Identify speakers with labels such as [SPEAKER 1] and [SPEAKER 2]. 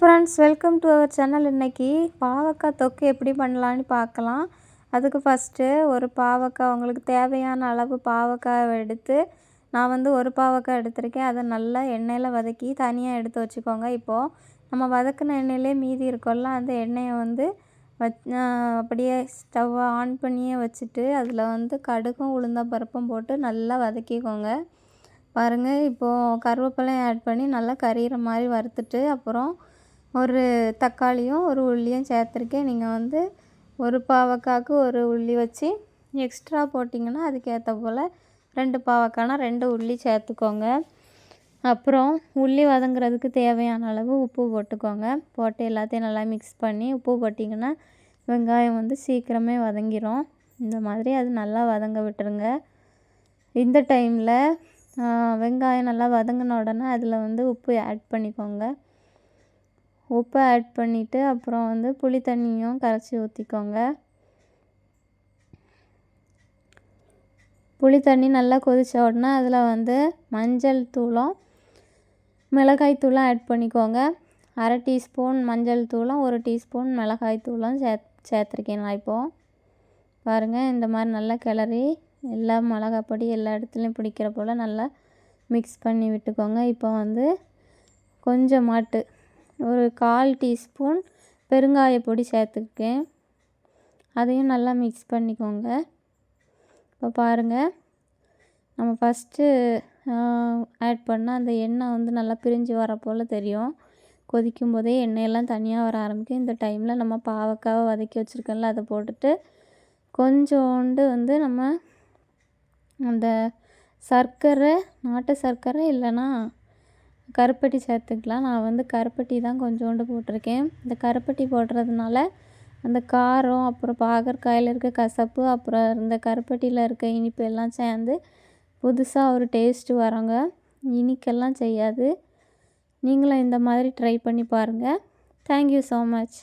[SPEAKER 1] Friends welcome to our channel இன்றைக்கி பாவக்காய் தொக்கு எப்படி பண்ணலான்னு பார்க்கலாம். அதுக்கு ஃபஸ்ட்டு ஒரு பாவக்காய் உங்களுக்கு தேவையான அளவு பாவக்காய் எடுத்து நான் வந்து ஒரு பாவக்காய் எடுத்திருக்கேன். அதை நல்லா எண்ணெயில் வதக்கி தனியாக எடுத்து வச்சுக்கோங்க. இப்போது நம்ம வதக்கின எண்ணெயிலே மீதி இருக்கோம்ல அந்த எண்ணெயை வந்து வச் அப்படியே ஸ்டவ்வை ஆன் பண்ணியே வச்சுட்டு அதில் வந்து கடுகும் உளுந்தம் பருப்பும் போட்டு நல்லா வதக்கிக்கோங்க. பாருங்கள் இப்போது கருவேப்பிலையும் ஆட் பண்ணி நல்லா கரிகிற மாதிரி வறுத்துட்டு அப்புறம் ஒரு தக்காளியும் ஒரு உள்ளியும் சேர்த்துருக்கேன். நீங்கள் வந்து ஒரு பாவக்காய்க்கு ஒரு உள்ளி வச்சு எக்ஸ்ட்ரா போட்டிங்கன்னா அதுக்கேற்ற போல் ரெண்டு பாவக்காய்னா ரெண்டு உள்ளி சேர்த்துக்கோங்க. அப்புறம் உள்ளி வதங்குறதுக்கு தேவையான அளவு உப்பு போட்டுக்கோங்க. போட்டு எல்லாத்தையும் நல்லா மிக்ஸ் பண்ணி உப்பு போட்டிங்கன்னா வெங்காயம் வந்து சீக்கிரமே வதங்கிடும் இந்த மாதிரி அது நல்லா வதங்க விட்டுருங்க. இந்த டைமில் வெங்காயம் நல்லா வதங்கின உடனே அதில் வந்து உப்பு ஆட் பண்ணிக்கோங்க. உப்பை ஆட் பண்ணிவிட்டு அப்புறம் வந்து புளி தண்ணியும் கரைச்சி ஊற்றிக்கோங்க புளி தண்ணி நல்லா கொதித்த உடனே அதில் வந்து மஞ்சள் தூளும் மிளகாய் தூளும் ஆட் பண்ணிக்கோங்க. அரை டீஸ்பூன் மஞ்சள் தூளும் ஒரு டீஸ்பூன் மிளகாய் தூளும் சே சேர்த்துருக்கேன் நான் இப்போது பாருங்கள் இந்த மாதிரி நல்லா கிளறி எல்லா மிளகாய் பொடி எல்லா இடத்துலையும் பிடிக்கிற போல் நல்லா மிக்ஸ் பண்ணி விட்டுக்கோங்க. இப்போ வந்து கொஞ்சம் மாட்டு ஒரு கால் டீஸ்பூன் பெருங்காய பொடி சேர்த்துருக்கேன் அதையும் நல்லா மிக்ஸ் பண்ணிக்கோங்க. இப்போ பாருங்கள் நம்ம ஃபஸ்ட்டு ஆட் பண்ணால் அந்த எண்ணெய் வந்து நல்லா பிரிஞ்சு வர போல் தெரியும். கொதிக்கும் போதே எண்ணெயெல்லாம் தனியாக வர ஆரம்பிக்கும். இந்த டைமில் நம்ம பாவக்காவை வதக்கி வச்சுருக்கோம்ல அதை போட்டுட்டு கொஞ்சோண்டு வந்து நம்ம அந்த சர்க்கரை நாட்டு சர்க்கரை இல்லைன்னா கருப்பட்டி சேர்த்துக்கலாம். நான் வந்து கருப்பட்டி தான் கொஞ்சோண்டு போட்டிருக்கேன். இந்த கருப்பட்டி போடுறதுனால அந்த காரம் அப்புறம் பாகற்காயில் இருக்க கசப்பு அப்புறம் இந்த கருப்பட்டியில் இருக்க இனிப்பு எல்லாம் சேர்ந்து புதுசாக ஒரு டேஸ்ட்டு வரங்க. இனிக்கெல்லாம் செய்யாது. நீங்களும் இந்த மாதிரி ட்ரை பண்ணி பாருங்கள் தேங்க்யூ ஸோ மச்